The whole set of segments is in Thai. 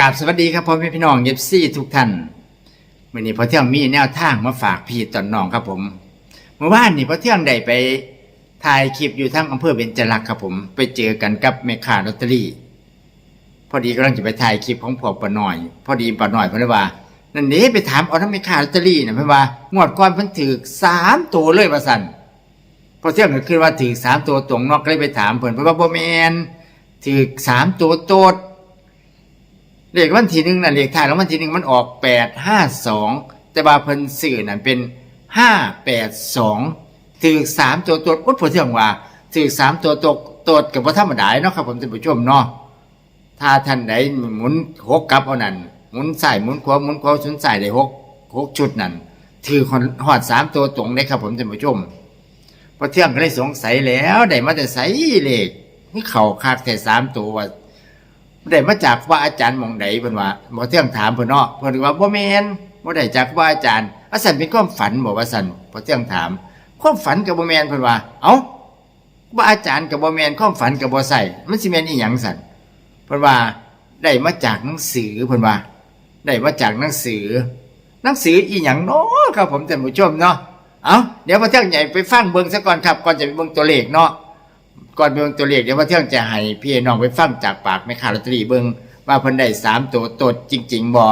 กราบสวัสดีครับพ่อแม่พี่น้องเย็บซี่ทุกท่านวันนี้พอเที่ยงมีแนวทางมาฝากพี่ตอนน้องครับผม เมื่อวานนี่พอเที่ยงได้ไปถ่ายคลิปอยู่ทั้งอำเภอเบญจรักษ์ครับผม ไปเจอกันกับแม่ค้าลอตเตอรี่ พอดีกำลังจะไปถ่ายคลิปของพ่อปาหน่อย พอดีปาหน่อยเพิ่นว่า นั่นนี่ไปถามเอาทั้งแม่ค้าลอตเตอรี่นะเพิ่นว่างวดก่อนเพิ่นถือสามตัวเลยว่าสั่นพอเที่ยงก็คือว่าถือสามตัวตรงนอกก็เลยไปถามเพิ่นเพิ่นว่าบ่แม่นถือสามตัวโตด เลขวันที่หนึ่งน่ะเลขท้ายแล้ววันที่หนึ่งมันออกแปดห้าสองแต่ว่าเพิ่นสื่อนั่นเป็นห้าแปดสองถือสามตัวตัวอุดผลเที่ยงว่าถือสามตัวตกตัวกับพระธรรมดาเนาะครับผมท่านผู้ชมเนาะถ้าท่านใดหมุนหกกลับเอานั่นหมุนใส่หมุนขวาหมุนขวาสุนใส่ได้หกหกชุดนั่นถือหอดสามตัวตรงได้ครับผมท่านผู้ชมพอเที่ยงก็เลยสงสัยแล้วได้มาแต่ใส่เลขนี่เข่าคาดแต่สามตัวว่า ได้มาจากว่าอาจารย์มองใดเพิ่นว่าบ่เที่ยงถามเพิ่นเนาะเพิ่นว่าบ่แม่นบ่ได้จากว่าอาจารย์ว่าซั่นเป็นความฝันบ่ว่าซั่นบ่เที่ยงถาม ความฝันก็บ่แม่นเพิ่นว่า เอ้าว่าอาจารย์ก็บ่แม่นความฝันก็บ่ใส่มันสิแม่นอีหยังซั่นเพิ่นว่าได้มาจากหนังสือเพิ่นว่าได้มาจากหนังสือ หนังสืออีหยังเนาะครับผมท่านผู้ชมเนาะเอ้าเดี๋ยวพระเที่ยงใหญ่ไปฟังเบิ่งซะก่อนครับก่อนจะไปเบิ่งตัวเลขเนาะ ก่อนเบิ่งตัวเลขเดี๋ยวพระเที่ยงจะให้พี่น้องไปฟังจากปากแม่ค้าลอตเตอรี่เบิ่งว่าเพิ่นได้สามตัวตดจริง ๆบ่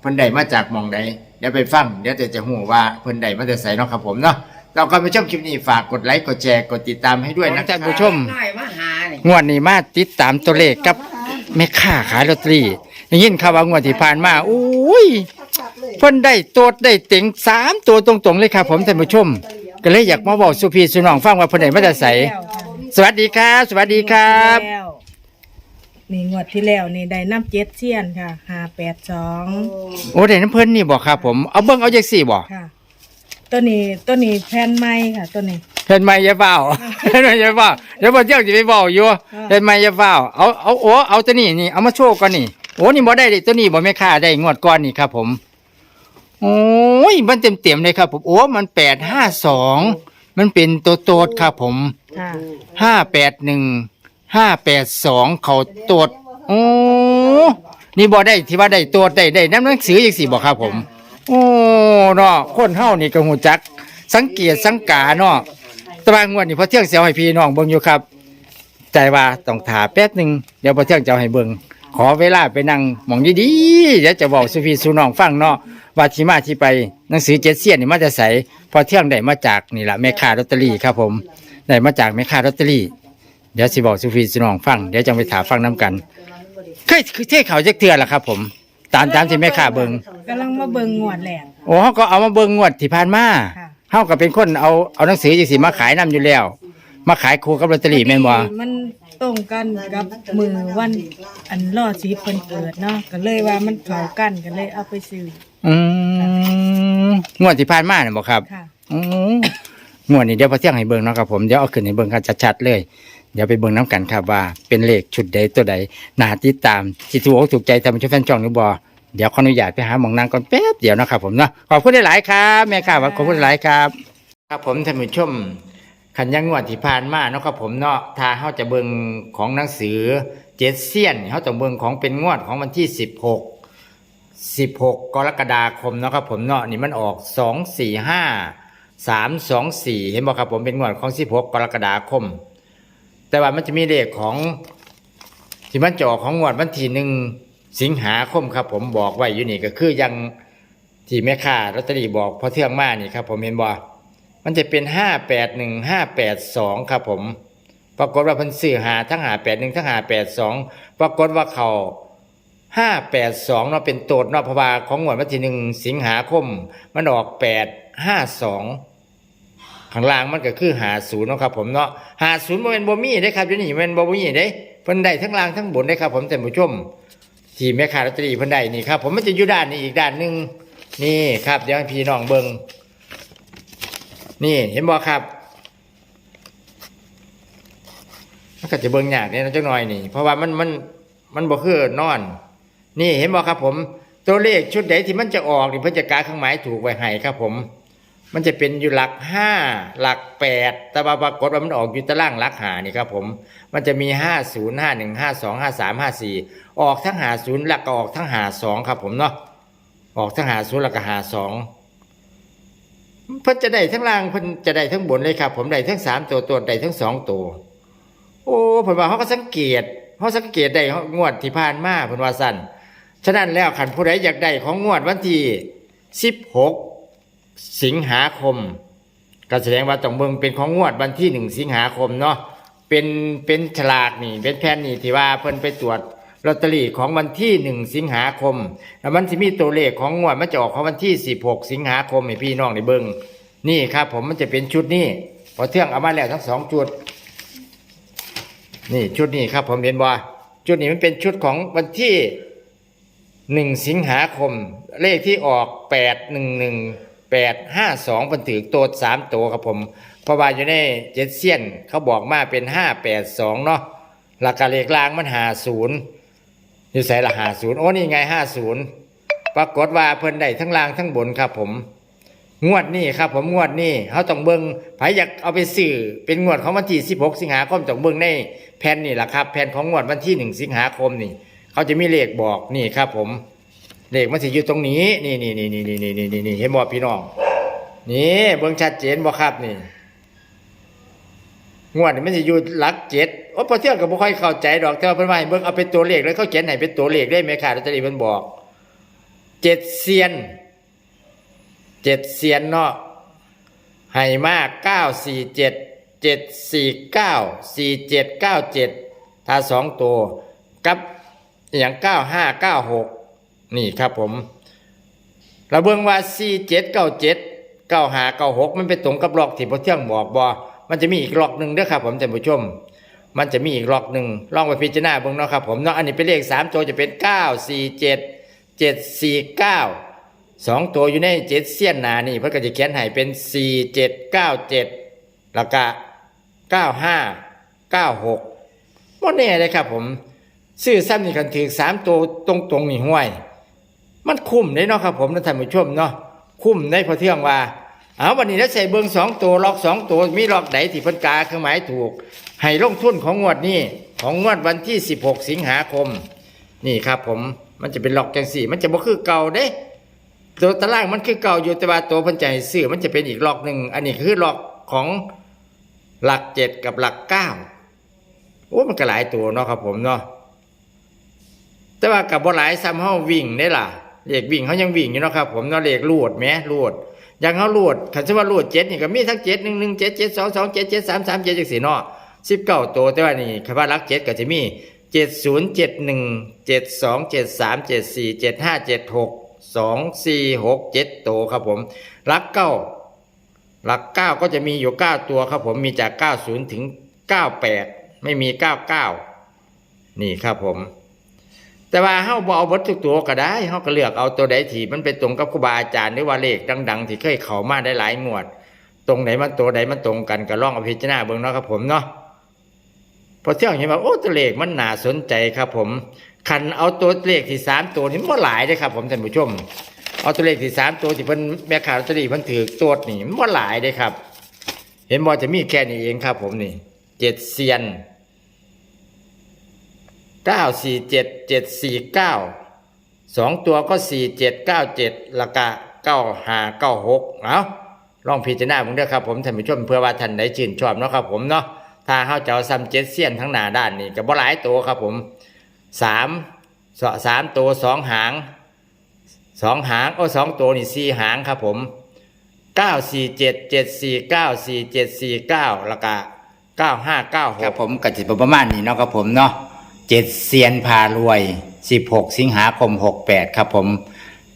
เพิ่นได้มาจากหมองใดเดี๋ยวไปฟังเดี๋ยวจะจะฮู้ว่าเพิ่นได้มาจากไสเนาะครับผมเนาะเราก่อนไปชมคลิปนี้ฝากกดไลค์กดแชร์กดติดตามให้ด้วยนะท่านผู้ชม น้อยมาหานี่งวดนี้มาติดตามตัวเลขกับแม่ค้าขายลอตเตอรี่ได้ยินข่าวว่างวดที่ผ่านมาอุ้ยเพิ่นได้โตดได้เต็งสามตัวตรงๆเลยครับผมท่านผู้ชม ก็เลยอยากมาบอกสุพีสุน้องฟังว่าเพิ่นได้มาจากไส สวัสดีครับ สวัสดีครับแล้วนี่งวดที่แล้วนี่ได้น้ำเจ็ดเซียนค่ะห้าแปดสองโอ้ได้น้ำเพิ่นนี่บอกครับผมเอาเบิ่งเอาจักสี่บ่ค่ะ ตัวนี้ตัวนี้แผ่นไม้ค่ะ ตัวนี้ เห็นไหมอย่าเฝ้าเห็นไหมอย่าเฝ้าเดี๋ยวบ่เที่ยงสิไปบอกอยู่อ่าเห็นไหมอย่าเฝ้าเอาเอาโอ้เอาตัวนี้นี่เอามาโชว์ก่อนนี่โอ้นี่บ่ได้ดิตัวนี้บ่แม่ค้าได้งวดก่อนนี่ครับ ผมโอ้ยมันเต็มเต็มๆเลยครับ ผมโอ้มันแปดห้าสองมันเป็นตัวโตดครับผม ค่ะห้าแปดหนึ่งห้าแปดสองเขาโตดโอ้นี่บ่ได้ที่ว่าได้โตดได้ได้น้ำหนังสืออย่างสี่บอกครับผม โอ้เนาะคนเฮานี่ก็หูจัก สังเกตสังกาเนาะตารางงวดนี่พอเที่ยงเสียวให้พี่น้องเบิ่งอยู่ครับ ใจว่าต้องถาแป๊บหนึ่งเดี๋ยวพอเที่ยงจะเอาให้เบิ่งขอเวลาไปนั่งมองดีๆเดี๋ยวจะบอกสุพีสุน้องฟังเนาะว่าที่มาที่ไปหนังสือเจ็ดเสี้ยนนี่มาจะใสพอเที่ยงได้มาจากนี่แหละแม่ค้าลอตเตอรี่ครับผม ได้มาจากแม่ค้าลอตเตอรี่ เดี๋ยวสิบอกสุพีสุน้องฟัง เดี๋ยวจะไปถามฟังน้กัน เคยคือเท่เขาจักเทือละครับ ผม ตามตามที่แม่ค้าเบิ่งกำลังมาเบิ่งงวดแหลกโอ้เขาก็เอามาเบิ่งงวดที่ผ่านมาค่ะเฮาก็เป็นคนเอาเอาหนังสือจังซี่มาขายนํอยู่แล้ว มาขายคู่กับลอตเตอรี่แม่นบ่มันตรงกันกับมือวัน อันรอดชีพเพิ่นเกิดเนาะก็เลยว่ามันเข้ากันก็เลยเอาไปซื้ออืมงวดที่ผ่านมาน่ะบ่ครับค่ะ อืม งวดนี้เดี๋ยวพอเที่ยงให้เบิ่งเนาะครับผมเดี๋ยวเอาขึ้นให้เบิ่งกันชัดๆเลย เดี๋ยวไปเบิ่งน้กันครับว่า เป็นเลขชุดใดตัวใดนาติดตามสิถูกอกถูกใจท่านผู้ชมแฟนช่องหรือบ่เดี๋ยวขออนุญาตไปหาหมองนางก่อนแป๊บเดียวนะครับผมเนาะขอบคุณหลายๆครับแม่ค้าขอบคุณหลายๆครับ ครับผมท่านผู้ชมขันยังงวดที่ผ่านมาเนาะครับผมเนาะถ้าเขาจะเบิ่งของหนังสือเจ็ดเซียนเขาต้องเบิ่งของเป็นงวดของวันที่สิบหกสิบหกกรกฎาคมเนาะครับผมเนาะนี่มันออกสองสี่ห้า สามสองสี่เห็นบอกครับผมเป็นงวดของสิบหกกรกฎาคม แต่ว่ามันจะมีเลขของที่มันจะอของงวดวันที่หนึ่งสิงหาคมครับ ผมบอกไว้อยู่นี่ก็คือยังที่แม่ค้าลอตเตอรี่บอกพอเที่ยงมานี่ครับ ผมเห็นบ่มันจะเป็นห้าแปดหนึ่งห้าแปดสองครับผม ปรากฏว่าพันสื่อหาทั้งหาแปดหนึ่งทั้งหาแปดสองปรากฏว่าเขาห้าแปดสองเนาะเป็นโตดเนาะพว่าของงวดวันที่หนึ่งสิงหาคม มันออกแปดห้าสอง ข้างล่างมันก็คือหาศูนย์นะครับผมเนาะหาศูนย์โมเป็นโบมี่ได้ครับอยู่นี่เป็นโบมี่ได้เพิ่นได้ทั้งล่างทั้งบนได้ครับผมแต่ผู้ชม ที่แม่ค้าลอตเตอรี่เพิ่นได้นี่ครับผมมันจะอยู่ด้านนี้อีกด้านหนึ่งนี่ครับเดี๋ยวพี่น้องเบิงนี่เห็นบ่ครับมันก็จะเบิ่งยากเนี่ยนะจักหน่อยนี่ เพราะว่ามันมันมันบ่คือนอน นี่เห็นบ่ครับผม ตัวเลขชุดใดที่มันจะออกนี่เพิ่นจะกาเครื่องหมายถูกไว้ให้ครับผม มันจะเป็นอยู่หลักห้าหลักแปดแต่ว่าปรากฏว่ามันออกอยู่ตารางหลักหานี่ครับผมมันจะมีห้าศูนย์ห้าหนึ่งห้าสองห้าสามห้าสี่ออกทั้งหาศูนย์หลักก็ออกทั้งหาสองครับผมเนาะออกทั้งหาศูนย์หลักก็หาสองเพิ่นจะได้ทั้งล่างเพิ่นจะได้ทั้งบนเลยครับ ผมได้ทั้งสามตัวตัวได้ทั้งสองตัวโอ้เพิ่นว่าเขาก็สังเกตเขาสังเกตได้งวดที่ผ่านมาเพิ่นว่าสั้นฉะนั้นแล้วขันผู้ใดอยากได้ของงวดวันที่สิบหก สิงหาคมก็แสดงว่าต้องเบิ่งเป็นของงวดวันที่หนึ่งสิงหาคมเนาะเป็นเป็นฉลากนี่เป็นแผ่นนี่ที่ว่าเพิ่นไปตรวจลอตเตอรี่ของวันที่หนึ่งสิงหาคมแล้วมันจะมีตัวเลขของงวดมันจะออกของวันที่สิบหกสิงหาคมให้พี่น้องได้เบิ่งนี่ครับ ผมมันจะเป็นชุดนี้พอเที่ยงเอามาแล้วทั้งสองชุด นี่ชุดนี้ครับ ผมเห็นว่าชุดนี้มันเป็นชุดของวันที่หนึ่งสิงหาคม เลขที่ออกแปดหนึ่งหนึ่ง แปดห้าสองบันถือตัวสามตัวครับผมเพราะว่าอยู่ในเจ็ดเซียนเขาบอกมาเป็นห้าแปดสองเนาะหลักการเลขล่างมันหาศูนย์อยู่ใส่ละหาศูนย์โอ้นี่ไงห้าศูนย์ปรากฏว่าเพิ่นได้ทั้งล่างทั้งบนครับผมงวดนี้ครับผมงวดนี้เขาต้องเบิ่งไผอยากเอาไปซื้อเป็นงวดของวันที่ 16 สิงหาคมต้องเบิ่งในแผ่นนี่แหละครับแผ่นของงวดวันที่ 1 สิงหาคมนี่ เขาจะมีเลขบอกนี่ครับผม เลขมันสิอยู่ตรงนี้ นี่นี่นี่นี่นี่นี่นี่นี่เห็นบ่พี่น้อง นี่เบิ่งชัดเจนบ่ครับนี่งวดนี่มันสิอยู่หลักเจ็ดโอ้พอเที่ยงก็บ่ค่อยเข้าใจดอกแต่ว่าเพิ่นว่าให้เบิ่งเอาเป็นตัวเลขแล้วเขาเขียนให้เป็นตัวเลขได้ไหมครับแล้วจะได้เพิ่นบอกเจ็ดเซียนเจ็ดเซียนเนาะให้มากเก้าสี่เจ็ดเจ็ดสี่เก้าสี่เจ็ดเก้าเจ็ดถ้าสองตัวกับอย่างเก้าห้าเก้าหก นี่ครับผมเราเบิ่งว่าสี่เจ็ดเก้าเจ็ดเก้าหาเก้าหกมันไปตรงกับล็อกที่พอเที่ยงบอกบอมันจะมีอีกล็อกหนึ่งเด้อครับผมท่านผู้ชม มันจะมีอีกล็อกหนึ่งลองไปพิจารณาเบิ่งเนาะครับผมเนาะอันนี้เป็นเลขสามตัวจะเป็นเก้าสี่เจ็ดเจ็ดสี่เก้าสองตัวอยู่ในเจ็ดเสี้ยนหนานี่เพื่อก็จะเขียนให้เป็นสี่เจ็ดเก้าเจ็ดแล้วก็เก้าห้าเก้าหกหมดแน่เลยครับผม ซื้อซ้ำนี่กันถือสามตัวตรงตรงนี่ห้วย มันคุ้มเลยเนาะครับผมนะท่านผู้ชมเนาะคุ้มในพอเที่ยงว่าเอาวันนี้แล้วใส่เบิ้งสองตัวล็อกสองตัวมีล็อกไหนที่พันกาเครื่องหมายถูก ให้ลงทุนของงวดนี้ของงวดวันที่ 16 สิงหาคม นี่ครับผมมันจะเป็นล็อกจังสี่ มันจะบ่คือเก่าเด้ ตัวตารางมันคือเก่าอยู่แต่ว่าตัวพันใจซื้อมันจะเป็นอีกล็อกหนึ่งอันนี้คือล็อกของหลักเจ็ดกับหลักเก้าโอ้มันก็หลายตัวเนาะครับผมเนาะแต่ว่ากับบ่หลายซ้ำเฮาวิ่งได้ล่ะ เลขวิ่งเขายังวิ่งอยู่นะครับ ผมเนาะเลขลูดแหมลูดอย่างเขาลูดคันสิว่าลูดเจ็ดนี่ก็มีทั้งเจ็ดหนึ่งหนึ่งเจ็ดเจ็ดสองสองเจ็ดเจ็ดสามสามเจ็ดจังสี่เนาะสิบเก้าตัวแต่ว่านี่คำว่าหลักเจ็ดก็จะมีเจ็ดศูนย์เจ็ดหนึ่งเจ็ดสองเจ็ดสามเจ็ดสี่เจ็ดห้าเจ็ดหกสองสี่หกเจ็ดตัวครับผมหลักเก้าหลักเก้าก็จะมีอยู่เก้าตัวครับผมมีจากเก้าศูนย์ถึงเก้าแปดไม่มีเก้าเก้านี่ครับผม แต่ว่าเฮาบ่เอาบดทุกตัวก็ได้เฮาก็เลือกเอาตัวใดที่มันเป็นตรงกับครูบาอาจารย์หรือว่าเลขดัง ๆ ที่เคยเข้ามาได้หลายงวด ตรงไหนมันตัวใดมันตรงกันก็ลองเอาพิจารณาเบิ่งเนาะครับผมเนาะพอเที่ยงเห็นว่าโอ้ตัวเลขมันน่าสนใจครับ ผมคันเอาตัวเลขที่สามตัวนี่มันหลายเลยครับ ผมท่านผู้ชม เอาตัวเลขที่สามตัวที่เพิ่นแม่ข่าวตรีเพิ่นถือตัวนี่มันหลายเลยครับ เห็นบ่จะมีแค่นี้เองครับ ผมนี่เจ็ดเซียน เก้าสี่เจ็ดเจ็ดสี่เก้าสองตัวก็สี่เจ็ดเก้าเจ็ดละกะเก้าห้าเก้าหกเอาลองพิจารณาผมด้วยครับผมท่านผู้ชมเพื่อว่าท่านได้ชื่นชอบเนาะครับผมเนาะถ้าเฮาจะเอาซ้ำเจ็ดเซียนทั้งหน้าด้านนี่ก็บ่หลายตัวครับผมสามสสามตัวสองหางสองหางโอ้สองตัวนี่สี่หางครับผมเก้าสี่เจ็ดเจ็ดสี่เก้าสี่เจ็ดสี่เก้าล้วก็เก้าห้าเก้าหกครับผมกจิประมาณนี้เนาะครับผมเนาะ เจ็ดเซียนพารวยสิบหกสิงหาคมหกแปดครับผม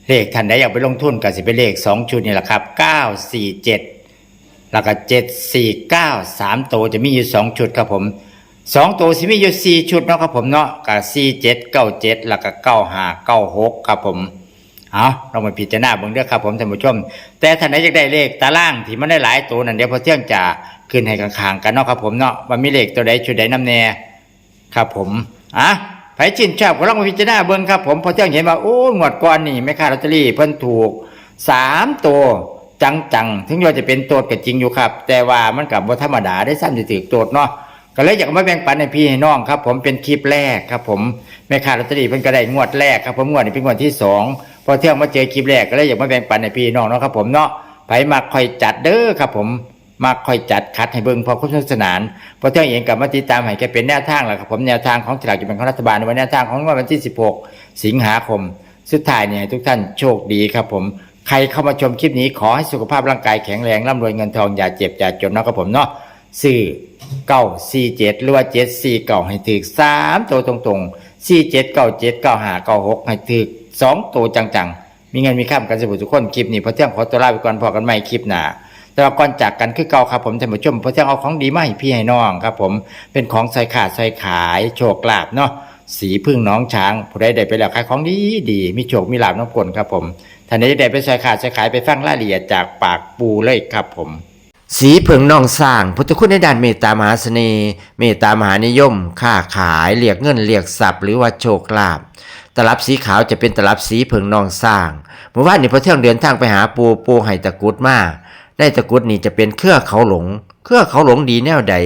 เลขท่านใดอยากไปลงทุนก็สิเป็นเลขสองชุดนี่แหละครับเก้าสี่เจ็ดแล้วก็เจ็ดสี่เก้าสามตัวจะมีอยู่สองชุดครับผมสองตัวสิมีอยู่สี่ชุดเนาะครับผมเนาะกับสี่เจ็ดเก้าเจ็ดแล้วก็เก้าห้าเก้าหกครับผมเอาเรามาพิจารณาเบิ่งเด้อครับผมท่านผู้ชม แต่ท่านไหนอยากได้เลขตารางที่มันได้หลายตัวนั่นเดี๋ยวพอเที่ยงจะขึ้นให้ข้างๆกันเนาะครับผมเนาะว่ามีเลขตัวใดชุดใดน้ำแน่ครับผม อะไผชินชอบก็ลองมาพิจารณาเบิ่งครับ ผมพอเที่ยงเห็นว่าโอ้งวดก่อนนี่แม่ค้าลอตเตอรี่เพิ่นถูกสามตัวจังๆ ถึงเราจะเป็นโตดก็จริงอยู่ครับ แต่ว่ามันกับว่าธรรมดาได้สั้นจะถือโตดเนาะก็เลยอยากมาแบ่งปันให้พี่ให้น้องครับ ผมเป็นคลิปแรกครับ ผมแม่ค้าลอตเตอรี่เพิ่นก็ได้งวดแรกครับผมงวดนี้เป็นงวดที่สองพอเที่ยงมาเจอคลิปแรกก็เลยอยากมาแบ่งปันให้พี่น้องเนาะครับ ผมเนาะไผมาคอยจัดเด้อครับ ผม มาคอยจัดคัดให้เบิ่งพอคุ้มสนานพอเที่ยงเองกับมาติดตามให้แกเป็นแนวทางแหละครับผมแนวทางของสลากกินแบ่งของรัฐบาลในวันแนวทางของวันที่ 16 สิงหาคม สุดท้ายเนี่ยทุกท่านโชคดีครับผมใครเข้ามาชมคลิปนี้ขอให้สุขภาพร่างกายแข็งแรงร่ำรวยเงินทองอย่าเจ็บอย่าจนนะครับผมเนาะซื้อเก้าสี่เจ็ดหรือว่าเจ็ดสี่เก้าให้ถึกสามตัวตรงๆสี่เจ็ดเก้าเจ็ดเก้าห้าเก้าหกให้ถึกสองตัวจังๆ มีเงินมีข้ามกันสมุทุกคนคลิปนี้พอเที่ยงขอตัวลาไปก่อนพอกันใหม่คลิปหน้า แต่ว่าก่อนจากกันคือเก่าครับผมท่านผู้ชมพอเที่ยงเอาของดีมาให้พี่ให้น้องครับผมเป็นของใส่ขาดใส่ขายโชคลาภเนาะสีพึ่งน้องช้างผู้ใดได้ไปแล้วขายของดีดีมีโชคมีลาภน้ำกลครับผมท่านนี้ได้ไปใส่ขาดใส่ขายไปฟังรายละเอียดจากปากปูเลยครับผมสีเผิงนองสร้างพุทธคุณในด้านเมตตามหาเสน่ห์เมตตามหานิยม ค้าขายเรียกเงินเรียกทรัพย์หรือว่าโชคลาภตลับสีขาวจะเป็นตลับสีเผิงนองสร้างเมื่อวานนี้พอเที่ยงเดินทางไปหาปูปูให้ตะกุดมา ได้ตะกุดนี่จะเป็นเครือเขาหลง เครือเขาหลงดีแนวใด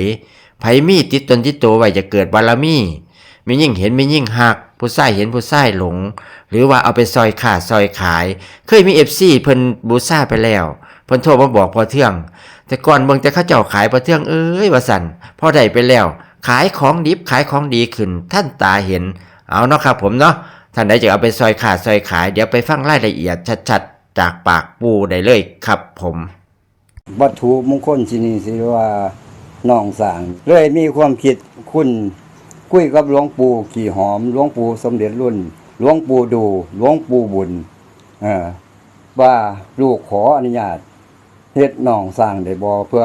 ไผมีติดตนติดตัวไว้จะเกิดบารมีมียิ่งเห็นมียิ่งหัก ผู้ใส่เห็นผู้ใส่หลง หรือว่าเอาไปซอยขาดซอยขาย เคยมีเอฟซีเพิ่นบูซ่าไปแล้วเพิ่นโทรมาบอกพอเทื่อง แต่ก่อนเบิ่งแต่เขาเจ้าขายพอเทื่องเอ้ยว่าสั่นพอได้ไปแล้ว ขายของดิบขายของดีขึ้น ท่านตาเห็น เอาเนาะครับผมเนาะท่านใดจะเอาไปซอยขาดซอยขาย เดี๋ยวไปฟังรายละเอียดชัดๆ จากปากปูได้เลยครับผม วัตถุมงคลที่นี่สิว่าน้องสางเลยมีความคิดคุณคุยกับหลวงปู่ขี่หอมหลวงปู่สมเด็จรุ่นหลวงปู่ดูหลวงปู่บุญว่าลูกขออนุญาตเฮ็ดน้องสร้างได้บ่เพื่อ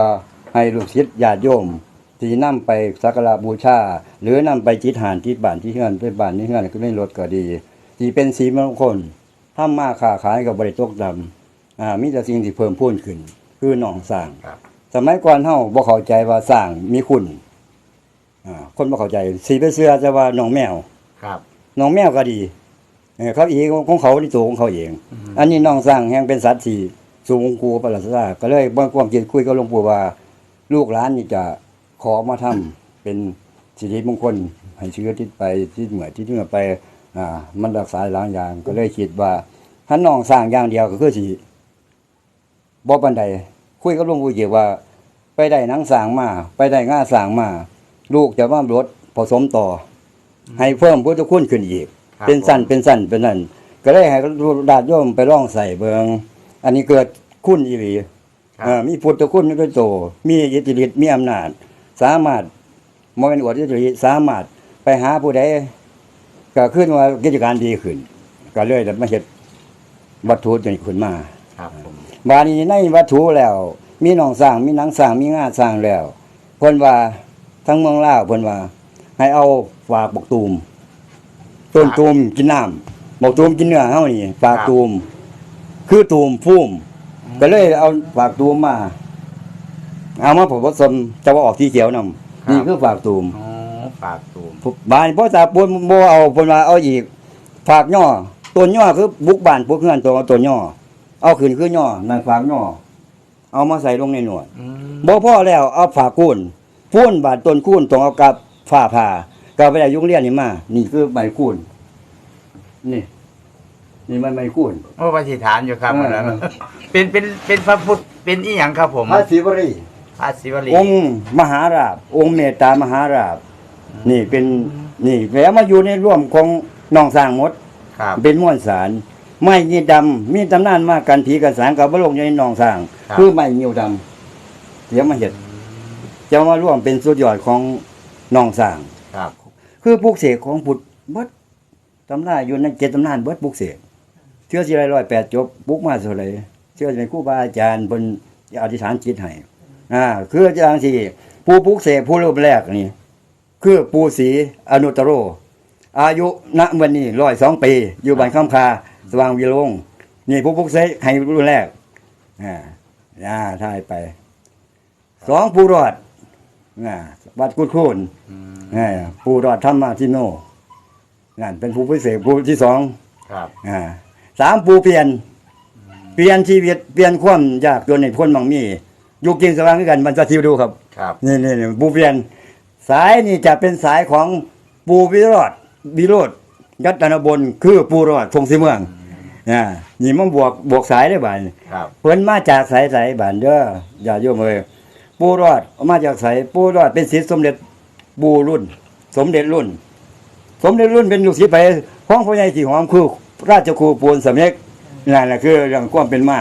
ให้ลูกศิษย์ญาติโยมที่นำไปสักการะบูชา หรือนำไปจิตหานที่บ้านที่เฮือนไปบ้านที่เฮือนก็ได้รถก็ดีที่เป็นสีมงคลทำมาค้าขายกับบริตกดำอ่ามีแต่สิ่งที่เพิ่มพูนขึ้น คือหนองสร้างครับสมัยก่อนเฮาบ่เข้าใจว่าสร้างมีคุณอ่าคนบ่เข้าใจสีไปเสื้อจะว่าน้องแมวครับน้องแมวก็ดีเออเขาเองของเขาที่ตัวของเขาเอง อันนี้น้องสร้างแห่งเป็นสัตว์ที่สูงกูประหลาดซาก็เลยบ่ความคิดคุยกับหลวงปู่ว่า ลูกหลานนี่จะขอมาทำเป็นสิริมงคลให้เชื้อทิศไปที่เหมือที่เหนือไป อ่า มันรักษาหลายอย่างก็เลยคิดว่าถ้าน้องสร้างอย่างเดียวก็คือสิ บ่ปานใดคุยกับหลวงปู่เกี่ยวว่า ไปได้หนังสร้างมา ไปได้ง่าสร้างมา ลูกจะว่ารถผสมต่ออให้เพิ่มพุทธคุณขึ้นอีก ครับเป็นสั้นเป็นสั้นเป็นนั่นก็เลยให้ดาดโยมไปร่องใส่เบิงอันนี้เกิดคุณอีหลีครับ เอ่อมีพุทธคุณมีด้วยโตมีอิทธิฤทธิ์มีอำนาจ สามารถมองเป็นอวดอิทธิฤทธิ์สามารถไปหาผู้ใดก็ขึ้นว่ากิจการดีขึ้น ก็เลยได้มาเฮ็ดวัตถุตัวนี้ขึ้นมา ครับผม บานี้ในวัตถุแล้ว มีหนองสร้างมีหนังสร้างมีงาสร้างแล้วเพิ่นว่าทั้งเมืองลาวเพิ่นว่า ให้เอาฝากบกตูมต้นตูมกินน้ำบกตูมกินเนื้อเฮานี่ฝากตูม คือตูมพุ่มก็เลยเอาฝากตูมมา เอามาผสมจะว่าออกที่เขียวนำนี่คือฝากตูมอ๋อปากตูมบานพ่อตาปนบ่เอาเพิ่นว่าเอาอีกฝากย่อต้นย่อคือบุกบ้านพวกเฮือนตัวต้นย่อ เอาขึ้นคือย่อนั่นฝากย่อเอามาใส่ลงในหนวดอืมบ่พอแล้วเอาฝากคูนพูนบาดต้นคูนต้องเอากับฝ้าผ่าก็ไปได้ยุงเรียนนี่มา นี่คือใบคูนนี่ นี่มันใบคูนโอ้ปฏิฐานอยู่ครับเอออันนั้นเป็นเป็นเป็นพระพุทธเป็นอีหยังครับผมพระศิวรีพระศิวลีองค์มหาราบ องค์เมตตามหาราบ นี่เป็นนี่แล้วมาอยู่ในร่วมของน้องสร้างหมดครับเป็นม้วนสาร ไม้ยีดำมีตำนานมากกันผีกันสางกับบลงอยู่ในหนองสร้าง ครับ คือไม้เงียวดำเดี๋ยวมาเห็ดจะมาร่วมเป็นสุดยอดของหนองสร้าง ครับ คือปลูกเสกของพุทธเบิดตำนานอยู่ในเจ็ดตำนานเบิดปลูกเสกเชื่อสิไรร้อยแปดจบปลูกมาเท่าไหรเชื่อสิเป็นครูบาอาจารย์บนอธิษฐานจิตให้อ่าคืออาจารย์ที่ผู้ปลูกเสกผู้รูปแรกนี่คือปูศรีอนุตตโร อายุณวันนี้ร้อยสองปี อยู่บ้านข้ามคา สว่างวิโรงนี่ผู้ปลุกเสกให้รุ่นแรกอ่าอ่าทายไป สองผู้รอดอ่าวัดกุดคูนอืมอ่าผู้รอดธรรมาทิโนนั่นเป็นผู้พิเศษผู้ที่สองครับอ่าสามผู้เปลี่ยน เปลี่ยนชีวิตเปลี่ยนความยากจนในพ้นบางมีอยู่กินสว่างคือกันมันจะทิวดูครับครับนี่นี่นี่ปูเปลี่ยน สายนี่จะเป็นสายของปูวิโรธวิโรธ ยัตนบนคือปูรอดพงศรีเมืองอ่านี่มันบวกบวกสายได้บ่ายครับเพิ่นมาจากสายสายบ้านเด้ออย่าโยมเอ้ยปูรอดมาจากสายปูรอดเป็นศิษย์สมเด็จปูรุ่น สมเด็จรุ่น สมเด็จรุ่นเป็นลูกศิษย์ไปของพ่อใหญ่ที่หอมคือราชครูปูนสำเร็จนั่นแหละคือเรื่องความเป็นมา